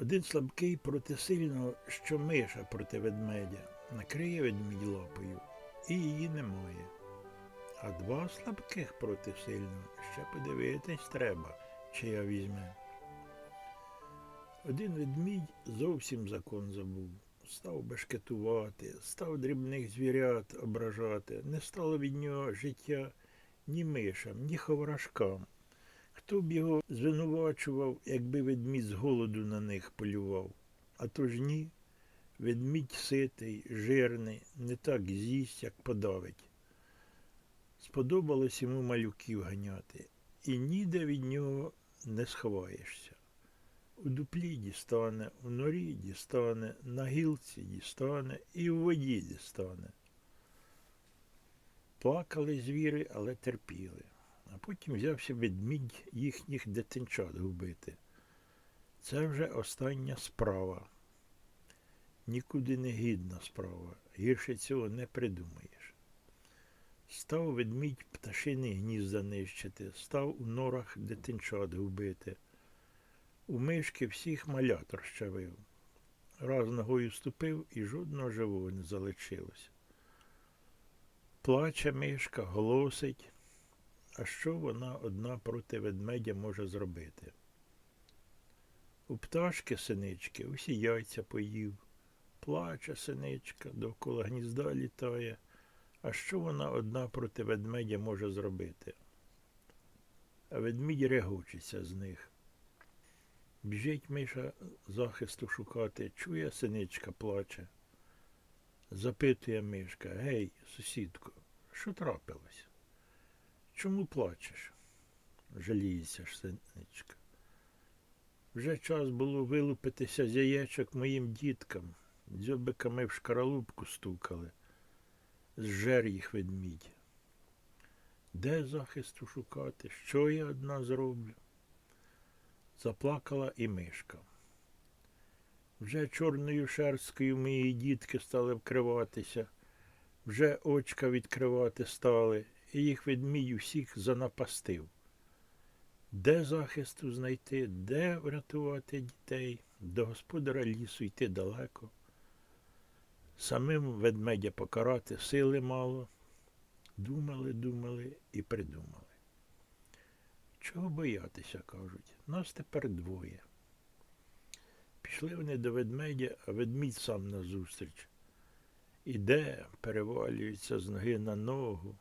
Один слабкий проти сильного, що миша проти ведмедя, накриє ведмідь лапою, і її немає. А два слабких проти сильного ще подивитись треба, чия візьме. Один ведмідь зовсім закон забув. Став бешкетувати, став дрібних звірят ображати, не стало від нього життя ні мишам, ні ховрашкам. Хто б його звинувачував, якби ведмідь з голоду на них полював? А то ж ні, ведмідь ситий, жирний, не так з'їсть, як подавить. Сподобалось йому малюків ганяти, і ніде від нього не сховаєшся. У дуплі дістане, у норі дістане, на гілці дістане і в воді дістане. Плакали звіри, але терпіли. А потім взявся ведмідь їхніх дитинчат губити. Це вже остання справа. Нікуди не гідна справа. Гірше цього не придумаєш. Став ведмідь пташини гнізда нищити, став у норах дитинчат губити. У мишки всіх малят розчавив. Раз ногою ступив і жодного живого не залишилось. Плаче мишка, голосить. А що вона одна проти ведмедя може зробити? У пташки синички усі яйця поїв. Плаче синичка, довкола гнізда літає. А що вона одна проти ведмедя може зробити? А ведмідь регочеться з них. Біжить Миша захисту шукати, чує синичка плаче. Запитує Мишка, гей, сусідко, що трапилось? Чому плачеш? Жаліється синичка. Вже час було вилупитися з яєчок моїм діткам. Дзьобиками в шкаралупку стукали. Зжер їх ведмідь. Де захисту шукати? Що я одна зроблю? Заплакала і мишка. Вже чорною шерсткою мої дітки стали вкриватися, вже очка відкривати стали, і їх ведмідь усіх занапастив. Де захисту знайти, де врятувати дітей, до господаря лісу йти далеко. Самим ведмедя покарати сили мало. Думали, думали і придумали. Чого боятися, кажуть, нас тепер двоє. Пішли вони до ведмедя, а ведмідь сам назустріч. Іде, перевалюється з ноги на ногу.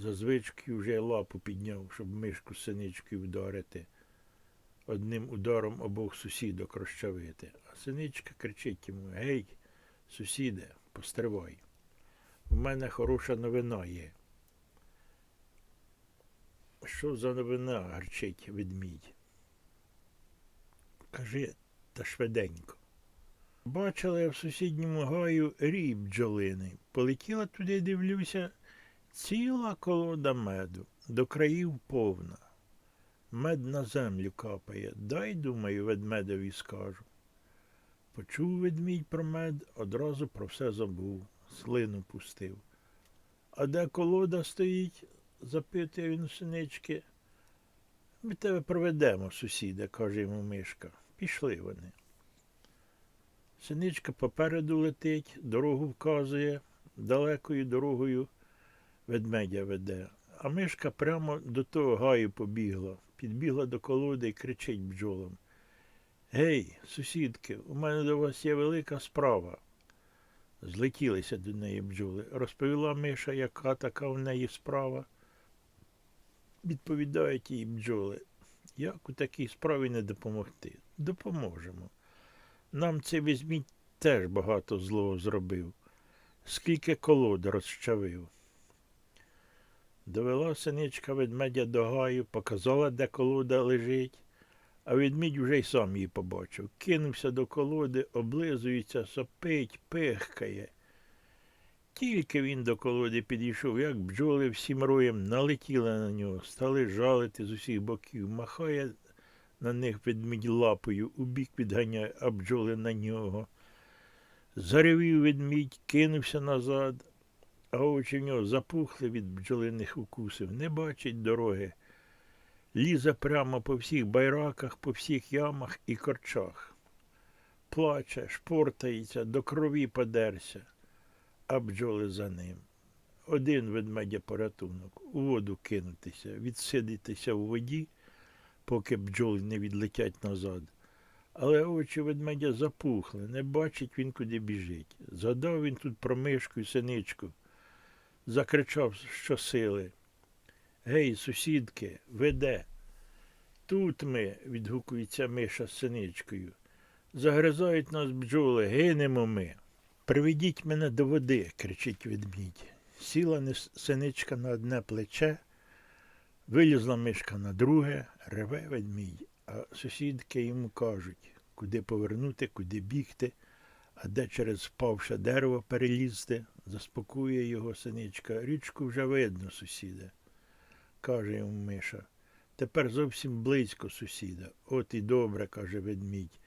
За звичкою вже лапу підняв, щоб мишку синичкою вдарити. Одним ударом обох сусідок розчавити. А синичка кричить йому Гей, сусіде, постривай. У мене хороша новина є. Що за новина, гарчить ведмідь? Кажи та швиденько. Бачила я в сусідньому гаю рій бджолиний. Полетіла туди, дивлюся, ціла колода меду, до країв повна. Мед на землю капає. Дай, думаю, ведмедові скажу. Почув ведмідь про мед, одразу про все забув, слину пустив. А де колода стоїть? запитує він синички. Ми тебе проведемо, сусіде, каже йому мишка. Пішли вони. Синичка попереду летить, дорогу вказує, далекою дорогою ведмедя веде. А мишка прямо до того гаю побігла, підбігла до колоди і кричить бджолам. Гей, сусідки, у мене до вас є велика справа. Злетілися до неї бджоли. Розповіла Миша, яка така в неї справа. Відповідають їй бджоли. Як у такій справі не допомогти? Допоможемо. Нам цей візьміть теж багато злого зробив. Скільки колод розчавив. Довела синичка ведмедя до гаю, показала, де колода лежить, а ведмідь уже й сам її побачив. Кинувся до колоди, облизується, сопить, пихкає. Тільки він до колоди підійшов, як бджоли всім роєм налетіли на нього, стали жалити з усіх боків, махає на них ведмідь лапою, у бік відганяє, а бджоли на нього. Заревів ведмідь, кинувся назад, а очі в нього запухли від бджолиних укусів, не бачить дороги. Лізе прямо по всіх байраках, по всіх ямах і корчах. плаче, шпортається, до крові подерся, а бджоли за ним. Один ведмедя порятунок у воду кинутися, відсидитися у воді, поки бджоли не відлетять назад. Але очі ведмедя запухли, не бачить він, куди біжить. Згадав він тут про мишку і синичку, закричав щосили. Гей, сусідки, веде. Тут ми, відгукується Миша з синичкою. Загризають нас бджоли, гинемо ми. Приведіть мене до води, кричить ведмідь. Сіла синичка на одне плече, вилізла мишка на друге, реве ведмідь, а сусідки йому кажуть, куди повернути, куди бігти, а де через впавше дерево перелізти, заспокоює його синичка. Річку вже видно, сусіде, каже йому Миша. Тепер зовсім близько сусіда. От і добре, каже ведмідь.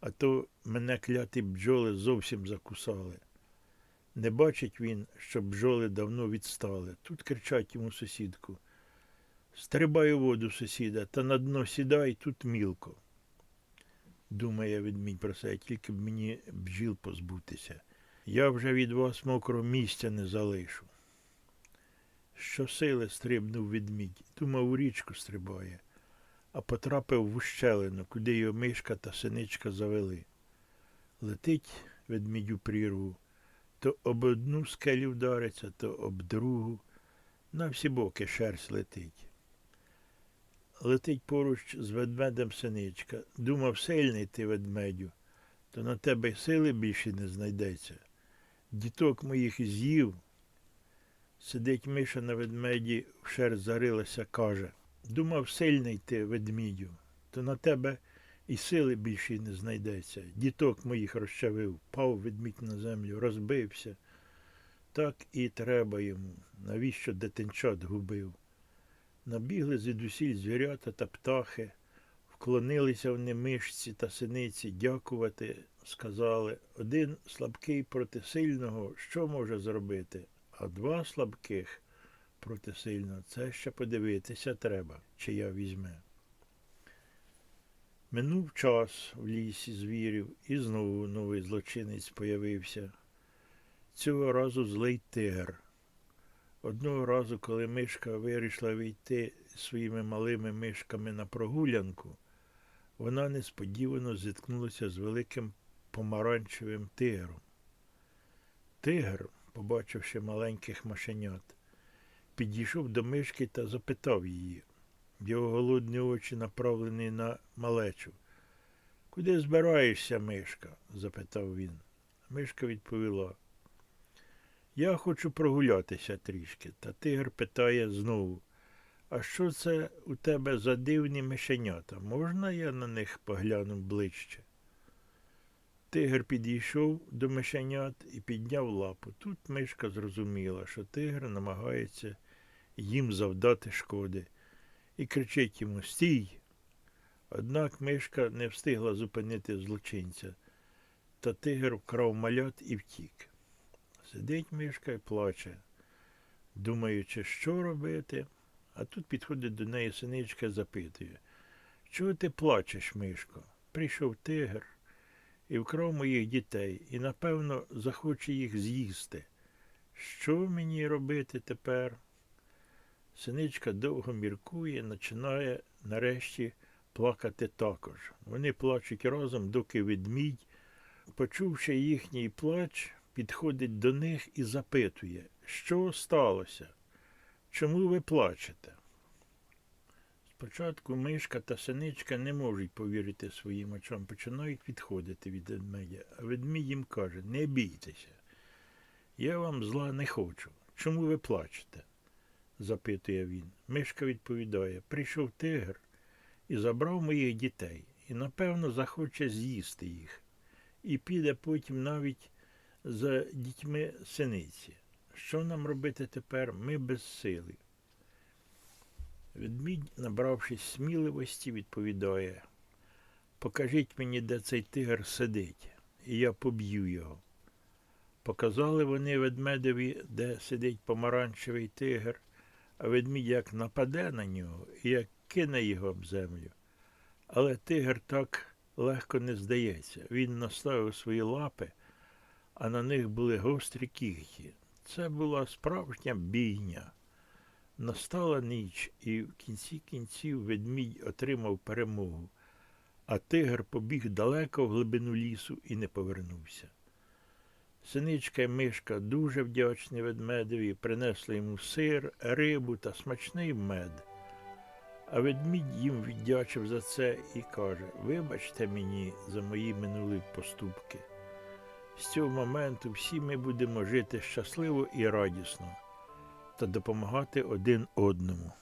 А то мене кляті бджоли зовсім закусали. Не бачить він, що бджоли давно відстали. Тут кричать йому сусідку. Стрибай у воду, сусіда, та на дно сідай, тут мілко. Думає ведмідь про себе, тільки б мені бджіл позбутися. Я вже від вас мокрого місця не залишу. Щосили стрибнув ведмідь, думав, у річку стрибає, а потрапив в ущелину, куди його мишка та синичка завели. Летить ведмідь у прірву, то об одну скелю вдариться, то об другу. На всі боки шерсть летить. Летить поруч з ведмедем синичка. Думав, сильний ти ведмедю, то на тебе й сили більше не знайдеться. Діток моїх з'їв. Сидить миша на ведмеді, в шерсть зарилася, каже. Думав, сильний ти, ведмідю, то на тебе і сили більше не знайдеться. Діток моїх розчавив, пав ведмідь на землю, розбився. Так і треба йому, навіщо дитинчат губив. Набігли звідусіль звірята та птахи, вклонилися вони мишці та синиці, дякувати, сказали. Один слабкий проти сильного, що може зробити? А два слабких проти сильного, це ще подивитися треба, чи я візьме. Минув час в лісі звірів, і знову новий злочинець появився. Цього разу злий тигр. Одного разу, коли мишка вирішила вийти зі своїми малими мишками на прогулянку, вона несподівано зіткнулася з великим помаранчевим тигром. Тигр, побачивши маленьких машенят, підійшов до мишки та запитав її. Його голодні очі направлені на малечу. Куди збираєшся, мишка? запитав він. Мишка відповіла. Я хочу прогулятися трішки. Та тигр питає знову. А що це у тебе за дивні мишенята? Можна я на них погляну ближче? Тигр підійшов до мишенят і підняв лапу. Тут мишка зрозуміла, що тигр намагається їм завдати шкоди, і кричить йому Стій. Однак мишка не встигла зупинити злочинця, та тигр вкрав малят і втік. Сидить мишка і плаче, думаючи, що робити, а тут підходить до неї синичка і запитує, чого ти плачеш, мишко? Прийшов тигр і вкрав моїх дітей, і, напевно, захоче їх з'їсти. Що мені робити тепер? Синичка довго міркує, починає нарешті плакати також. Вони плачуть разом, доки ведмідь, почувши їхній плач, підходить до них і запитує, що сталося? Чому ви плачете? Спочатку мишка та синичка не можуть повірити своїм очам, починають відходити від ведмедя, а ведмідь їм каже, не бійтеся, я вам зла не хочу. Чому ви плачете? запитує він. Мишка відповідає, прийшов тигр і забрав моїх дітей, і, напевно, захоче з'їсти їх, і піде потім навіть за дітьми синиці. Що нам робити тепер? Ми без сили. Ведмідь, набравшись сміливості, відповідає Покажіть мені, де цей тигр сидить, і я поб'ю його. Показали вони ведмедеві, де сидить помаранчевий тигр, а ведмідь як нападе на нього і як кине його об землю. Але тигр так легко не здається. Він наставив свої лапи, а на них були гострі кігті. Це була справжня бійня. Настала ніч, і в кінці кінців ведмідь отримав перемогу, а тигр побіг далеко в глибину лісу і не повернувся. Синичка і мишка дуже вдячні ведмедеві, принесли йому сир, рибу та смачний мед. А ведмідь їм віддячив за це і каже: Вибачте мені за мої минулі поступки. З цього моменту всі ми будемо жити щасливо і радісно та допомагати один одному.